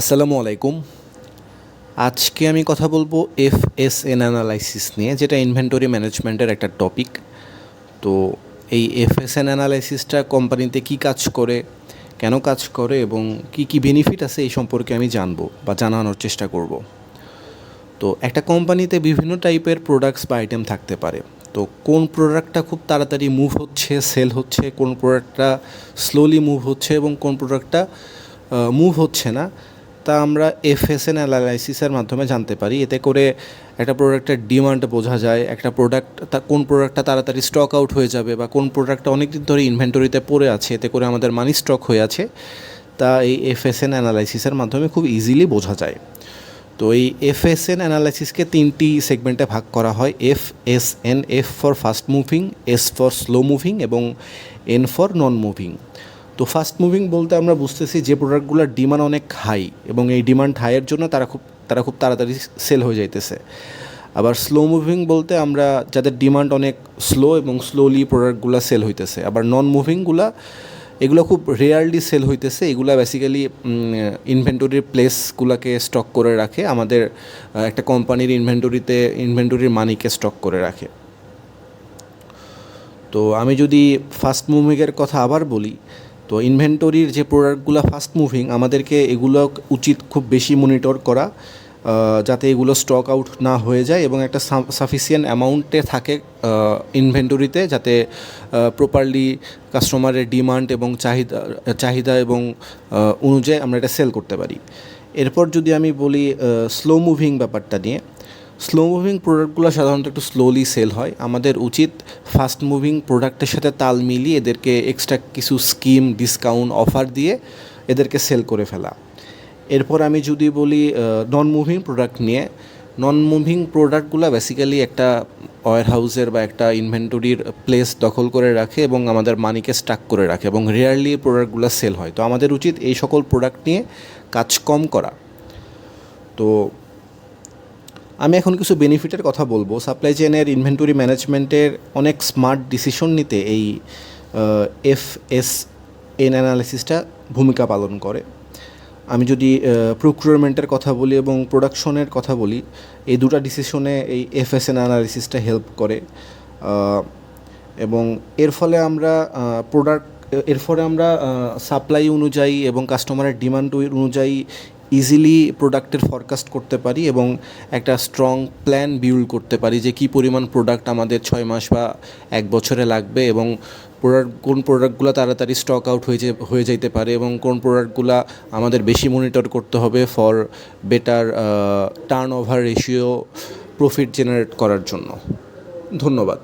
আসসালামু আলাইকুম। আজকে আমি কথা বলব এফ এস এন অ্যানালাইসিস নিয়ে, যেটা ইনভেন্টরি ম্যানেজমেন্টের একটা টপিক তো এই এফ এস এন অ্যানালাইসিসটা কোম্পানিতে কী কাজ করে, কেন কাজ করে, এবং কি কি বেনিফিট আছে এই সম্পর্কে আমি জানব বা জানানোর চেষ্টা করব। তো একটা কোম্পানিতে বিভিন্ন টাইপের প্রোডাক্টস বা আইটেম থাকতে পারে। তো কোন প্রোডাক্টটা খুব তাড়াতাড়ি মুভ হচ্ছে সেল হচ্ছে, কোন প্রোডাক্টটা স্লোলি মুভ হচ্ছে, এবং কোন প্রোডাক্টটা মুভ হচ্ছে না তা আমরা এফএসএন অ্যানালাইসিসের মাধ্যমে জানতে পারি। এতে করে একটা প্রোডাক্টের ডিমান্ড বোঝা যায়, একটা প্রোডাক্ট তা কোন প্রোডাক্টটা তাড়াতাড়ি স্টক আউট হয়ে যাবে বা কোন প্রোডাক্টটা অনেক দিন ধরে ইনভেন্টরিতে পড়ে আছে, এতে করে আমাদের মানি স্টক হয়ে আছে। তা এই এফএসএন অ্যানালাইসিসের মাধ্যমে খুব ইজিলি বোঝা যায়। তো এই এফএসএন অ্যানালাইসিসকে তিনটি সেগমেন্টে ভাগ করা হয় F S N F for fast moving S for slow moving এবং এন ফর নন মুভিং তো ফাস্ট মুভিং বলতে আমরা বুঝতেছি যে প্রোডাক্টগুলোর ডিমান্ড অনেক হাই এবং এই ডিমান্ড হাইয়ের জন্য তারা খুব তারা খুব তাড়াতাড়ি সেল হয়ে যাইতেছে। আবার স্লো মুভিং বলতে আমরা যাদের ডিমান্ড অনেক স্লো এবং স্লোলি প্রোডাক্টগুলো সেল হইতেছে, আবার নন মুভিংগুলা এগুলো খুব রেয়ারলি সেল হইতেছে, এগুলো বেসিক্যালি ইনভেন্টরির প্লেসগুলোকে স্টক করে রাখে, আমাদের একটা কোম্পানির ইনভেন্টরিতে ইনভেন্টরির মানিকে স্টক করে রাখে। তো আমি যদি ফার্স্ট মুভিংয়ের কথা আবার বলি তো ইনভেন্টরির যে প্রোডাক্টগুলো ফাস্ট মুভিং আমাদেরকে এগুলো উচিত খুব বেশি মনিটর করা যাতে এগুলো স্টক আউট না হয়ে যায় এবং একটা সাফিসিয়েন্ট অ্যামাউন্টে থাকে ইনভেন্টরিতে যাতে প্রপারলি কাস্টমারের ডিমান্ড এবং চাহিদা চাহিদা এবং অনুযায়ী আমরা এটা সেল করতে পারি। এরপর যদি আমি বলি স্লো মুভিং ব্যাপারটা নিয়ে স্লো মুভিং প্রোডাক্টগুলো সাধারণত একটু স্লোলি সেল হয়। আমাদের উচিত ফাস্ট মুভিং প্রোডাক্টের সাথে তাল মিলিয়ে এদেরকে এক্সট্রা কিছু স্কিম ডিসকাউন্ট অফার দিয়ে এদেরকে সেল করে ফেলা। এরপর আমি যদি বলি নন মুভিং প্রোডাক্ট নিয়ে। নন মুভিং প্রোডাক্টগুলো বেসিক্যালি একটা ওয়ার হাউসের বা একটা ইনভেন্টরির প্লেস দখল করে রাখে এবং আমাদের মানিকে স্টাক করে রাখে এবং রেয়ারলি প্রোডাক্টগুলো সেল হয়। তো আমাদের উচিত এই সকল প্রোডাক্ট নিয়ে কাজ কম করা। তো আমি এখন কিছু বেনিফিটের কথা বলব। সাপ্লাই চেনের ইনভেন্টরি ম্যানেজমেন্টের অনেক স্মার্ট ডিসিশন নিতে এই এফ এস এন অ্যানালিসিসটা ভূমিকা পালন করে। আমি যদি প্রোক্রিয়রমেন্টের কথা বলি এবং প্রোডাকশনের কথা বলি, এই দুটা ডিসিশনে এই এফ এস এন অ্যানালিসিসটা হেল্প করে। এবং এর ফলে আমরা প্রোডাক্টের ফলে আমরা সাপ্লাই অনুযায়ী এবং কাস্টমারের ডিমান্ড অনুযায়ী ইজিলি প্রোডাক্টের ফরকাস্ট করতে পারি এবং একটা স্ট্রং প্ল্যান বিল্ড করতে পারি যে কী পরিমাণ প্রোডাক্ট আমাদের ছয় মাস বা এক বছরে লাগবে এবং প্রোডাক্ট কোন প্রোডাক্টগুলো তাড়াতাড়ি স্টক আউট হয়ে হয়ে যাইতে পারে এবং কোন প্রোডাক্টগুলো আমাদের বেশি মনিটর করতে হবে for better turnover ratio profit generate করার জন্য। ধন্যবাদ।